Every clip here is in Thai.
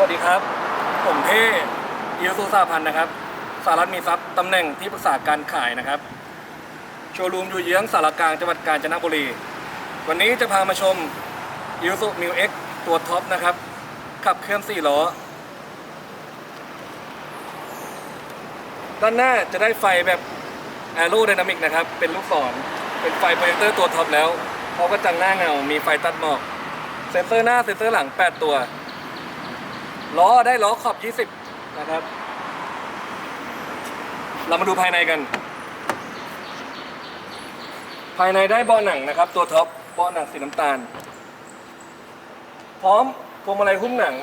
สวัสดีครับ ผมเท่เอียวโซซาพันธ์นะครับสารัตมีทรัพย์ตำแหน่งที่ปรึกษาการขายนะครับ โชว์รูมอยู่เยื้องสารกลางจังหวัดกาญจนบุรี วันนี้จะพามาชม i s u m i x ตัวท็อปนะครับ ขับเคลื่อน4ล้อ ด้านหน้าจะได้ไฟแบบ a e r o d y n a m i c นะครับ เป็นลูกศร เป็นไฟโปรเจคเตอร์ตัวท็อปแล้วเขาก็จังหน้าเงา มีไฟตัดหมอก เซ็นเซอร์หน้า เซ็นเซอร์หลัง 8 ตัว ล้อได้ล้อขอบ 20 นะครับ เรามาดูภายในกัน ภายในได้เบาะหนังนะครับ ตัวท็อปเบาะหนังสีน้ำตาล พร้อมพวงมาลัยหุ้มหนัง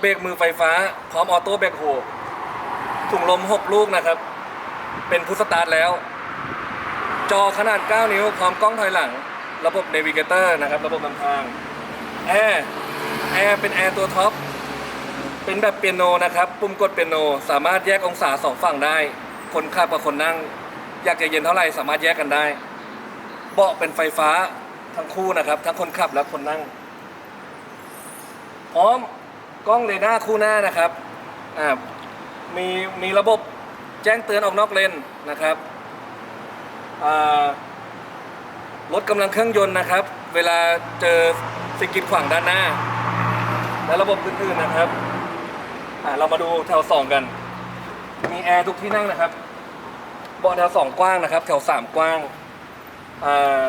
เบรกมือไฟฟ้า พร้อมออโต้แบคโฮถุงลม 6 ลูกนะครับ เป็นพุทสตาร์ทแล้ว จอขนาด 9 นิ้ว พร้อมกล้องถอยหลัง ระบบเนวิเกเตอร์นะครับ ระบบนำทางแอร์แอร์เป็นแอร์ตัวท็อป เป็นแบบเปียโนนะครับ ปุ่มกดเปียโน สามารถแยกองศาสองฝั่งได้ คนขับกับคนนั่ง อยากจะเย็นเท่าไหร่สามารถแยกกันได้ เบาะเป็นไฟฟ้าทั้งคู่นะครับ ทั้งคนขับและคนนั่ง พร้อมกล้องเรดาร์คู่หน้านะครับอ่ามีมีระบบแจ้งเตือนออกนอกเลนนะครับรถกำลังเครื่องยนต์นะครับ เวลาเจอสิ่งกีดขวางด้านหน้า และระบบอื่นๆนะครับ อ่าเรามาดูแถวสองกัน มีแอร์ทุกที่นั่งนะครับเบาะแถวสองกว้างนะครับ แถวสามกว้างอ่า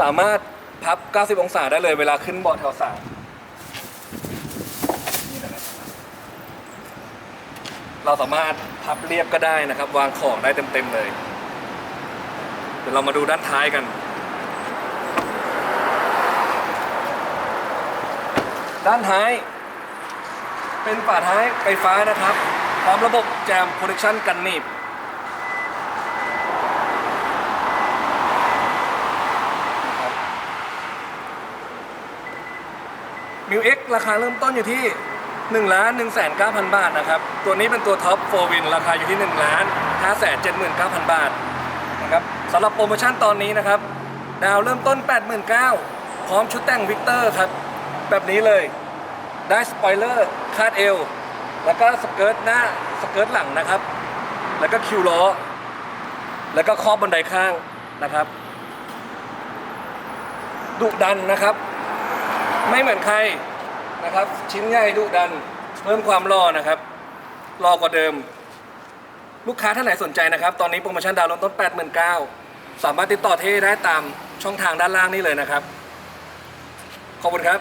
สามารถพับ 90 องศาได้เลยเวลาขึ้นเบาะแถวสามเราสามารถพับเรียบก็ได้นะครับ วางของได้เต็มๆเลย เดี๋ยวเรามาดูด้านท้ายกัน ด้านท้าย เป็นฝาท้ายไฟฟ้านะครับ พร้อมระบบแจมโปรดักชันกันหนีบมิวเอ็กราคาเริ่มต้นอยู่ที่1ล้าน1 9 0 0 0 บาทนะครับ ตัวนี้เป็นตัวท็อป4วินราคาอยู่ที่1ล้าน5 7 9 0 0 0 บาทนะครับสำหรับโปรโมชั่นตอนนี้นะครับ ดาวเริ่มต้น 89,000พร้อมชุดแต่งวิกเตอร์ครับ แบบนี้เลย ได้สปอยเลอร์คาดเอว แล้วก็สเกิร์ตหน้าสเกิร์ตหลังนะครับ แล้วก็คิวล้อ แล้วก็ครอบบันไดข้างนะครับดุดันนะครับ ไม่เหมือนใครนะครับ ชิ้นใหญ่ดุดัน เพิ่มความรอนะครับ รอกว่าเดิม ลูกค้าท่านไหนสนใจนะครับ ตอนนี้โปรโมชั่นดาวน์เริ่มต้น 89,000สามารถติดต่อเท่ได้ตามช่องทางด้านล่างนี้เลยนะครับ ขอบคุณครับ